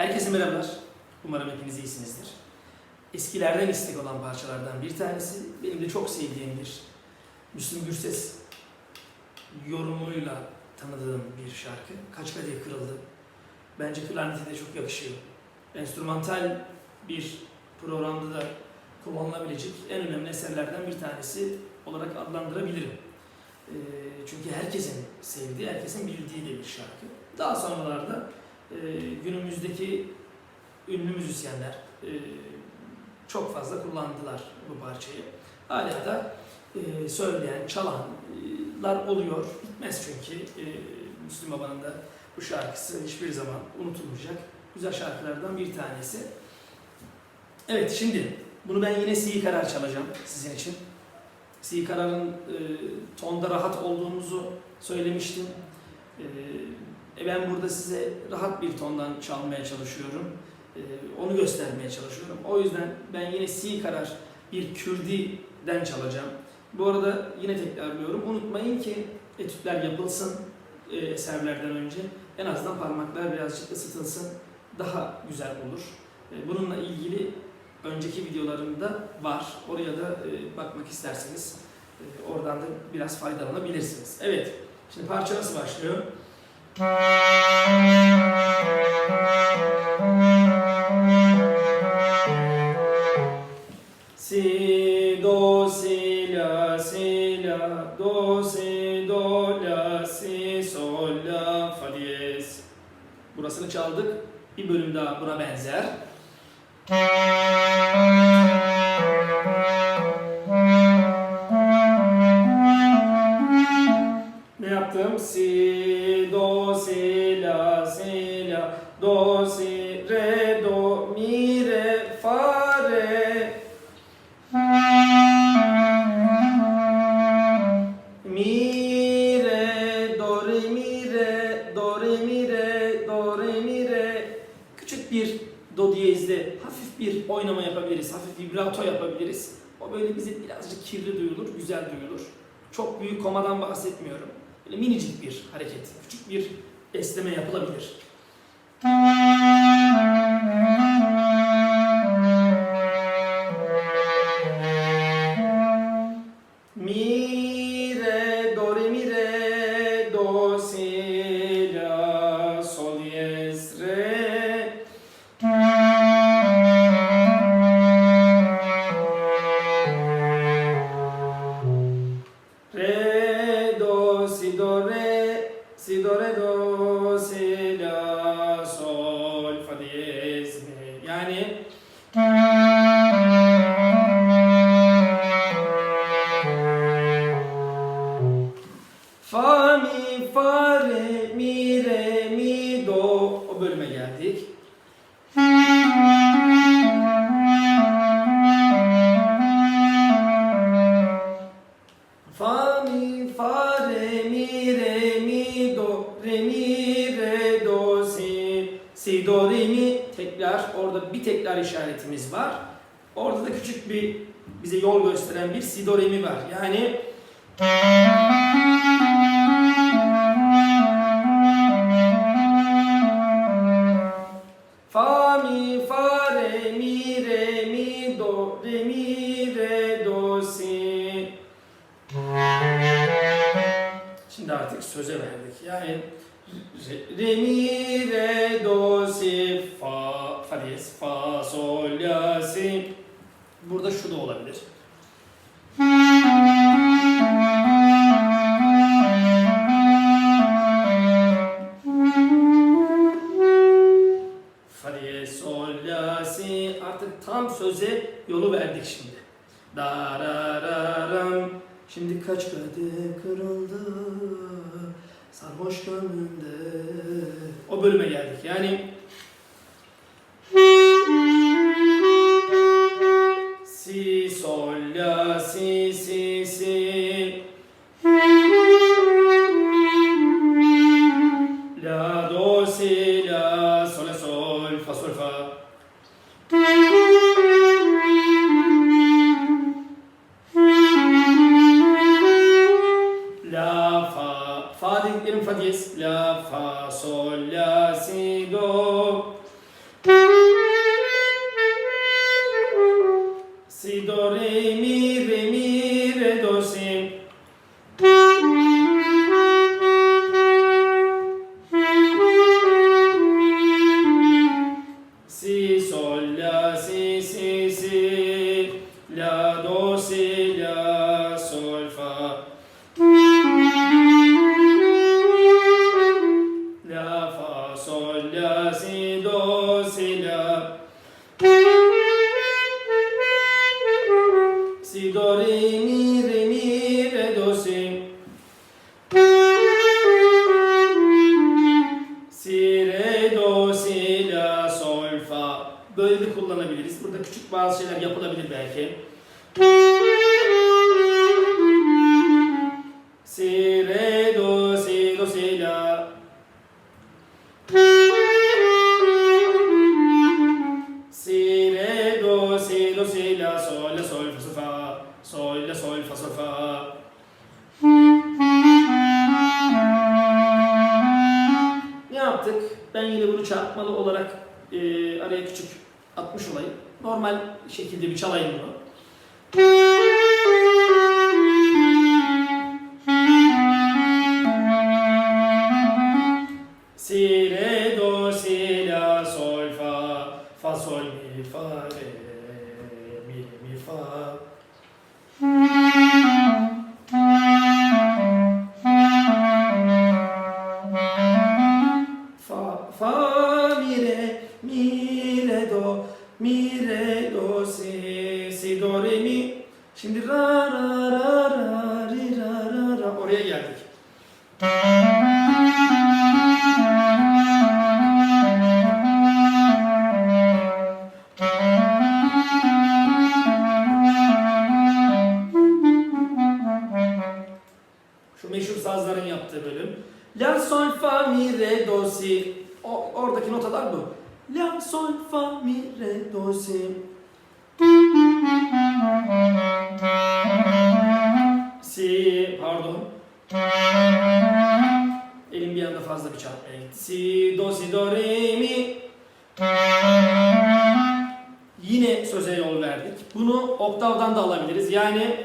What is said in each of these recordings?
Herkese merhabalar. Umarım hepiniz iyisinizdir. Eskilerden istek olan parçalardan bir tanesi, benim de çok sevdiğim bir Müslüm Gürses yorumuyla tanıdığım bir şarkı. Kaç kadeh kırıldı. Bence klarnete de çok yakışıyor. Enstrümantal bir programda da kullanılabilecek en önemli eserlerden bir tanesi olarak adlandırabilirim. Ee, çünkü herkesin sevdiği, herkesin bildiği de bir şarkı. Daha sonralarda e, günümüzdeki ünlü müzisyenler e, çok fazla kullandılar bu parçayı. Hala da e, söyleyen, çalanlar oluyor. Bitmez çünkü e, Müslüm Baba'nın da bu şarkısı hiçbir zaman unutulmayacak güzel şarkılardan bir tanesi. Evet şimdi bunu ben yine Si karar çalacağım sizin için. Si kararın e, tonda rahat olduğumuzu söylemiştim. E, e, ben burada size rahat bir tondan çalmaya çalışıyorum. E, onu göstermeye çalışıyorum. O yüzden ben yine Si karar bir Kürdi'den çalacağım. Bu arada yine tekrarlıyorum. Unutmayın ki etütler yapılsın e, eserlerden önce. En azından parmaklar birazcık ısıtılsın. Daha güzel olur. E, bununla ilgili önceki videolarımda var. Oraya da e, bakmak isterseniz e, oradan da biraz faydalanabilirsiniz. Evet. Şimdi parça nasıl başlıyor? Si, do, si, la, si, la, do, si, do, la, si, sol, la, fa diyez. Burasını çaldık. Bir bölüm daha buna benzer. Bize birazcık kirli duyulur, güzel duyulur. Çok büyük komadan bahsetmiyorum. Böyle minicik bir hareket, küçük bir esneme yapılabilir. İşaretimiz var. Orada da küçük bir bize yol gösteren bir si, var. Yani olabilir. Fa diyez, sol. Artık tam söze yolu verdik şimdi. Darararam. Şimdi kaç kadeh kırıldı sarhoş gönlümde. O bölüme geldik. Fa dediklerim fa diyez la fa sol la si do böyle kullanabiliriz. Burada küçük bazı şeyler yapılabilir belki. Si re do si do si la Si re do si do si la sol la sol fa sol fa sol la sol fa sol fa Ne yaptık? Ben yine bunu çarpmalı olarak e, araya küçük atmış olayım. Normal şekilde bir çalayım bunu. Si, re, do, si, la, sol, fa, fa, sol, mi, fa, re, mi, mi. Fa, Elim bir anda fazla bir çarpmaya gitti. Si, do, si, do, re, mi. Yine söze yol verdik. Bunu oktavdan da alabiliriz. Yani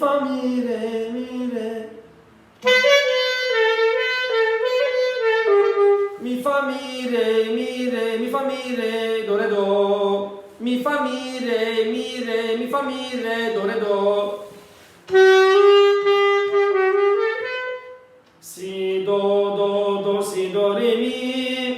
fa mi re mi re Mi fa mi re mi re mi fa mi re do re do. Mi fa mi re mi re mi fa mi re do re do. Si do do do si do re mi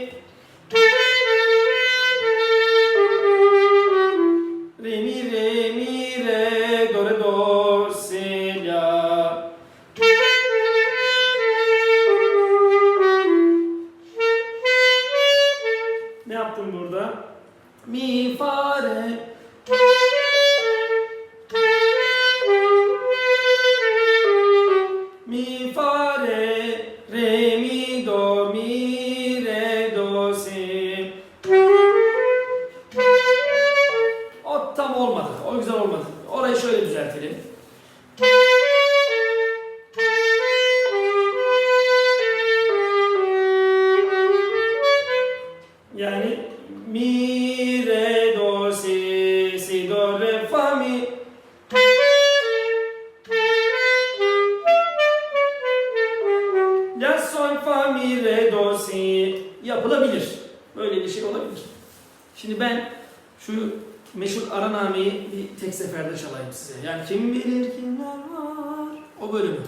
Şimdi ben şu meşhur Araname'yi bir tek seferde çalayım size. Yani kim bilir kimler var. O bölümü.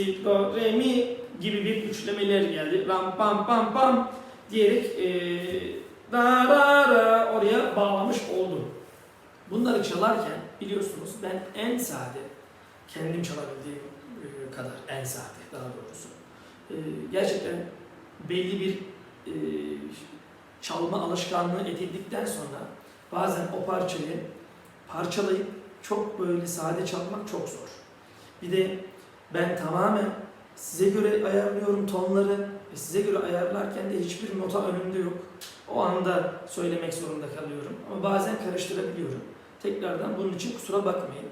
Si, do, re, mi gibi bir üçlemeler geldi. Ram, pam, pam, pam diyerek eee, da da da oraya bağlamış oldum. Bunları çalarken biliyorsunuz ben en sade, kendim çalabildiğim e, kadar en sade daha doğrusu. E, Gerçekten belli bir e, çalma alışkanlığı edindikten sonra bazen o parçayı parçalayıp çok böyle sade çalmak çok zor. Bir de ben tamamen size göre ayarlıyorum tonları ve size göre ayarlarken de hiçbir nota önümde yok. O anda söylemek zorunda kalıyorum. Ama bazen karıştırabiliyorum. Tekrardan bunun için kusura bakmayın.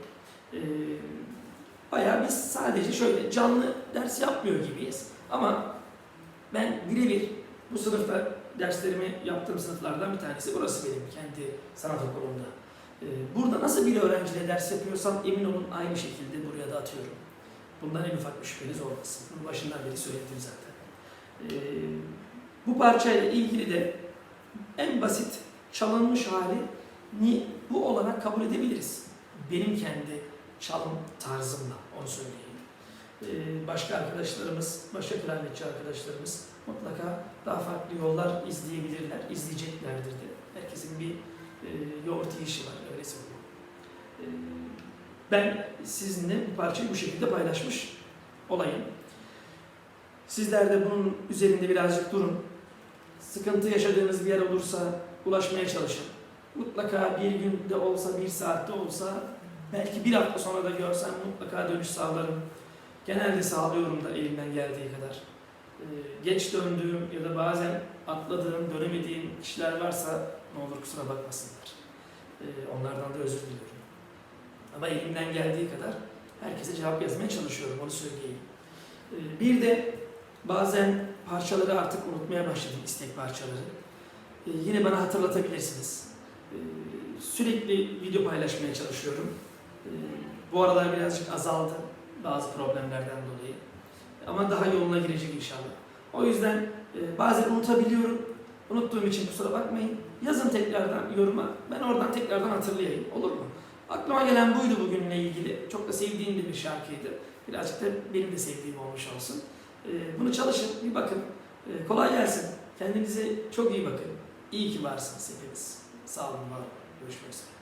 Ee, bayağı biz sadece şöyle canlı ders yapmıyor gibiyiz. Ama ben birebir bu sınıfta derslerimi yaptığım sınıflardan bir tanesi. Burası benim kendi sanat okulumda. Ee, burada nasıl bir öğrenciyle ders yapıyorsam emin olun aynı şekilde buraya da atıyorum. Bundan en ufak bir şüpheniz olmasın. Bunu başından beri söyledim zaten. Ee, bu parçayla ilgili de en basit çalınmış hali ni bu olarak kabul edebiliriz. Benim kendi çalım tarzımla onu söyleyeyim. Ee, başka arkadaşlarımız, başka klarnetçi arkadaşlarımız mutlaka daha farklı yollar izleyebilirler, izleyeceklerdir de. Herkesin bir e, yoğurt yiyişi var, öyle söyleyeyim. Ee, ben sizinle bu parçayı bu şekilde paylaşmış olayım. Sizler de bunun üzerinde birazcık durun. Sıkıntı yaşadığınız bir yer olursa ulaşmaya çalışın. Mutlaka bir günde olsa, bir saatte olsa, belki bir hafta sonra da görsem mutlaka dönüş sağlarım. Genelde sağlıyorum da elimden geldiği kadar. Ee, geç döndüğüm ya da bazen atladığım, dönemediğim kişiler varsa ne olur kusura bakmasınlar. Ee, onlardan da özür diliyorum. Ama elimden geldiği kadar herkese cevap yazmaya çalışıyorum, onu söyleyeyim. Ee, bir de bazen parçaları artık unutmaya başladım, istek parçaları. Ee, yine bana hatırlatabilirsiniz. Ee, sürekli video paylaşmaya çalışıyorum. Bu aralar birazcık azaldı bazı problemlerden dolayı. Ama daha yoluna girecek inşallah. O yüzden e, bazen unutabiliyorum. Unuttuğum için kusura bakmayın. Yazın tekrardan yoruma. Ben oradan tekrardan hatırlayayım. Olur mu? Aklıma gelen buydu bugünle ilgili. Çok da sevdiğim bir şarkıydı. Birazcık da benim de sevdiğim olmuş olsun. Ee, Bunu çalışın, bir bakın. Ee, Kolay gelsin. Kendinize çok iyi bakın. İyi ki varsınız hepiniz. Sağ olun, var olun. Görüşmek üzere.